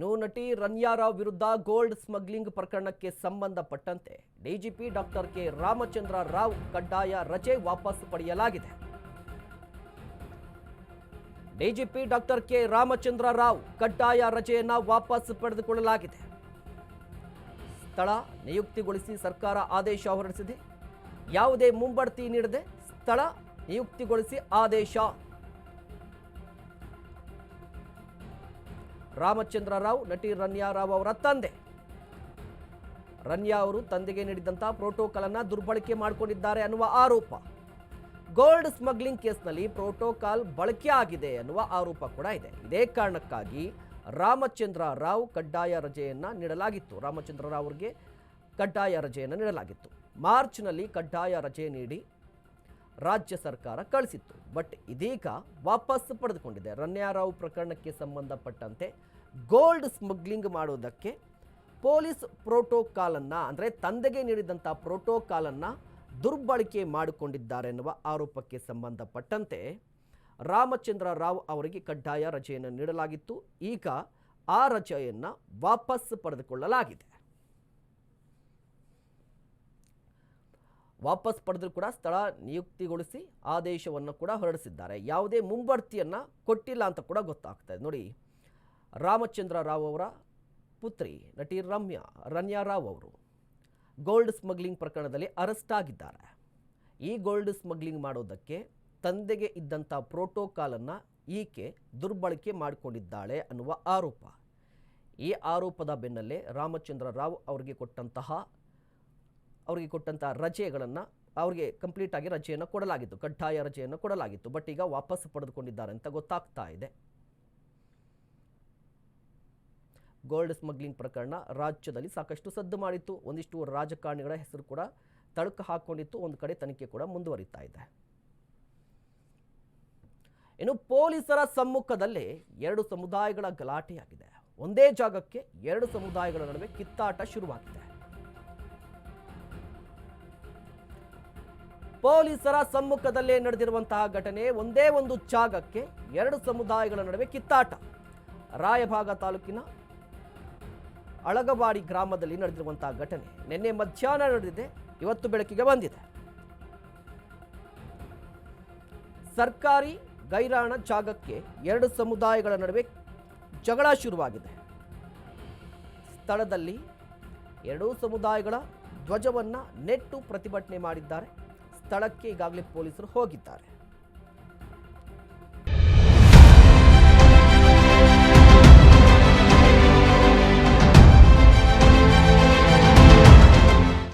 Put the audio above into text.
ಇನ್ನು ನಟಿ ರನ್ಯಾರಾವ್ ವಿರುದ್ಧ ಗೋಲ್ಡ್ ಸ್ಮಗ್ಲಿಂಗ್ ಪ್ರಕರಣಕ್ಕೆ ಸಂಬಂಧಪಟ್ಟಂತೆ DGP doctor K Ramachandra Rao ಕಡ್ಡಾಯ ರಜೆ ವಾಪಸ್ ಪಡೆಯಲಾಗಿದೆ. DGP doctor K Ramachandra Rao ಕಡ್ಡಾಯ ರಜೆಯನ್ನ ವಾಪಸ್ ಪಡೆದುಕೊಳ್ಳಲಾಗಿದೆ. ಸ್ಥಳ ನಿಯುಕ್ತಿಗೊಳಿಸಿ ಸರ್ಕಾರ ಆದೇಶ ಹೊರಡಿಸಿದೆ. ಯಾವುದೇ ಮುಂಬಡ್ತಿ ನೀಡದೆ ಸ್ಥಳ ನಿಯುಕ್ತಿಗೊಳಿಸಿ ಆದೇಶ ರಾಮಚಂದ್ರ ರಾವ್, ನಟಿ ರನ್ಯಾ ರಾವ್ ಅವರ ತಂದೆ. ರನ್ಯಾ ಅವರು ತಂದೆಗೆ ನೀಡಿದಂಥ ಪ್ರೋಟೋಕಾಲ್ ಅನ್ನ ದುರ್ಬಳಕೆ ಮಾಡಿಕೊಂಡಿದ್ದಾರೆ ಅನ್ನುವ ಆರೋಪ. ಗೋಲ್ಡ್ ಸ್ಮಗ್ಲಿಂಗ್ ಕೇಸ್ನಲ್ಲಿ ಪ್ರೋಟೋಕಾಲ್ ಬಳಕೆ ಆಗಿದೆ ಅನ್ನುವ ಆರೋಪ ಕೂಡ ಇದೆ. ಇದೇ ಕಾರಣಕ್ಕಾಗಿ ರಾಮಚಂದ್ರ ರಾವ್ ಕಡ್ಡಾಯ ರಜೆಯನ್ನು ನೀಡಲಾಗಿತ್ತು. ರಾಮಚಂದ್ರ ರಾವ್ ಅವರಿಗೆ ಕಡ್ಡಾಯ ರಜೆಯನ್ನು ನೀಡಲಾಗಿತ್ತು. ಮಾರ್ಚ್ನಲ್ಲಿ ಕಡ್ಡಾಯ ರಜೆ ನೀಡಿ ರಾಜ್ಯ ಸರ್ಕಾರ ಕಳಿಸಿತ್ತು. ಬಟ್ ಇದೀಗ ವಾಪಸ್ ಪಡೆದುಕೊಂಡಿದೆ. ರನ್ಯಾರಾವ್ ಪ್ರಕರಣಕ್ಕೆ ಸಂಬಂಧಪಟ್ಟಂತೆ ಗೋಲ್ಡ್ ಸ್ಮಗ್ಲಿಂಗ್ ಮಾಡುವುದಕ್ಕೆ ಪೊಲೀಸ್ ಪ್ರೋಟೋಕಾಲನ್ನು, ಅಂದರೆ ತಂದೆಗೆ ನೀಡಿದಂಥ ಪ್ರೋಟೋಕಾಲನ್ನು ದುರ್ಬಳಕೆ ಮಾಡಿಕೊಂಡಿದ್ದಾರೆ ಎನ್ನುವ ಆರೋಪಕ್ಕೆ ಸಂಬಂಧಪಟ್ಟಂತೆ ರಾಮಚಂದ್ರ ರಾವ್ ಅವರಿಗೆ ಕಡ್ಡಾಯ ರಜೆಯನ್ನು ನೀಡಲಾಗಿತ್ತು. ಈಗ ಆ ರಜೆಯನ್ನು ವಾಪಸ್ ಪಡೆದುಕೊಳ್ಳಲಾಗಿದೆ. ವಾಪಸ್ ಪಡೆದರೂ ಕೂಡ ಸ್ಥಳ ನಿಯುಕ್ತಿಗೊಳಿಸಿ ಆದೇಶವನ್ನು ಕೂಡ ಹೊರಡಿಸಿದ್ದಾರೆ. ಯಾವುದೇ ಮುಂಬಡ್ತಿಯನ್ನು ಕೊಟ್ಟಿಲ್ಲ ಅಂತ ಕೂಡ ಗೊತ್ತಾಗ್ತಾ ನೋಡಿ, ರಾಮಚಂದ್ರ ರಾವ್ ಅವರ ಪುತ್ರಿ ನಟಿ ರಮ್ಯಾ, ರನ್ಯಾ ರಾವ್ ಅವರು ಗೋಲ್ಡ್ ಸ್ಮಗ್ಲಿಂಗ್ ಪ್ರಕರಣದಲ್ಲಿ ಅರೆಸ್ಟ್ ಆಗಿದ್ದಾರೆ. ಈ ಗೋಲ್ಡ್ ಸ್ಮಗ್ಲಿಂಗ್ ಮಾಡೋದಕ್ಕೆ ತಂದೆಗೆ ಇದ್ದಂಥ ಪ್ರೋಟೋಕಾಲನ್ನು ಈಕೆ ದುರ್ಬಳಕೆ ಮಾಡಿಕೊಂಡಿದ್ದಾಳೆ ಅನ್ನುವ ಆರೋಪ. ಈ ಆರೋಪದ ಬೆನ್ನಲ್ಲೇ ರಾಮಚಂದ್ರ ರಾವ್ ಅವರಿಗೆ ಕೊಟ್ಟಂತಹ ಅವರಿಗೆ ಕೊಟ್ಟಂಥ ರಜೆಗಳನ್ನು ಅವರಿಗೆ ಕಂಪ್ಲೀಟ್ ಆಗಿ ರಜೆಯನ್ನು ಕೊಡಲಾಗಿತ್ತು, ಕಡ್ಡಾಯ ರಜೆಯನ್ನು ಕೊಡಲಾಗಿತ್ತು. ಬಟ್ ಈಗ ವಾಪಸ್ ಪಡೆದುಕೊಂಡಿದ್ದಾರೆ ಅಂತ ಗೊತ್ತಾಗ್ತಾ ಇದೆ. ಗೋಲ್ಡ್ ಸ್ಮಗ್ಲಿಂಗ್ ಪ್ರಕರಣ ರಾಜ್ಯದಲ್ಲಿ ಸಾಕಷ್ಟು ಸದ್ದು ಮಾಡಿತ್ತು. ಒಂದಿಷ್ಟು ರಾಜಕಾರಣಿಗಳ ಹೆಸರು ಕೂಡ ತಳುಕು ಹಾಕೊಂಡಿತ್ತು. ಒಂದು ಕಡೆ ತನಿಖೆ ಕೂಡ ಮುಂದುವರಿತಾ ಇದೆ. ಇನ್ನು ಪೊಲೀಸರ ಸಮ್ಮುಖದಲ್ಲಿ ಎರಡು ಸಮುದಾಯಗಳ ಗಲಾಟೆಯಾಗಿದೆ. ಒಂದೇ ಜಾಗಕ್ಕೆ ಎರಡು ಸಮುದಾಯಗಳ ನಡುವೆ ಕಿತ್ತಾಟ ಶುರುವಾಗಿದೆ. ಪೊಲೀಸರ ಸಮ್ಮುಖದಲ್ಲೇ ನಡೆದಿರುವಂತಹ ಘಟನೆ ಒಂದೇ ಒಂದು ಜಾಗಕ್ಕೆ ಎರಡು ಸಮುದಾಯಗಳ ನಡುವೆ ಕಿತ್ತಾಟ. ರಾಯಭಾಗ ತಾಲೂಕಿನ ಅಳಗವಾಡಿ ಗ್ರಾಮದಲ್ಲಿ ನಡೆದಿರುವಂತಹ ಘಟನೆ ನಿನ್ನೆ ಮಧ್ಯಾಹ್ನ ನಡೆದಿದೆ, ಇವತ್ತು ಬೆಳಕಿಗೆ ಬಂದಿದೆ. ಸರ್ಕಾರಿ ಗೈರಾಣ ಜಾಗಕ್ಕೆ ಎರಡು ಸಮುದಾಯಗಳ ನಡುವೆ ಜಗಳ ಶುರುವಾಗಿದೆ. ಸ್ಥಳದಲ್ಲಿ ಎರಡೂ ಸಮುದಾಯಗಳ ಧ್ವಜವನ್ನು ನೆಟ್ಟು ಪ್ರತಿಭಟನೆ ಮಾಡಿದ್ದಾರೆ. ಸ್ಥಳಕ್ಕೆ ಈಗಾಗಲೇ ಪೊಲೀಸರು ಹೋಗಿದ್ದಾರೆ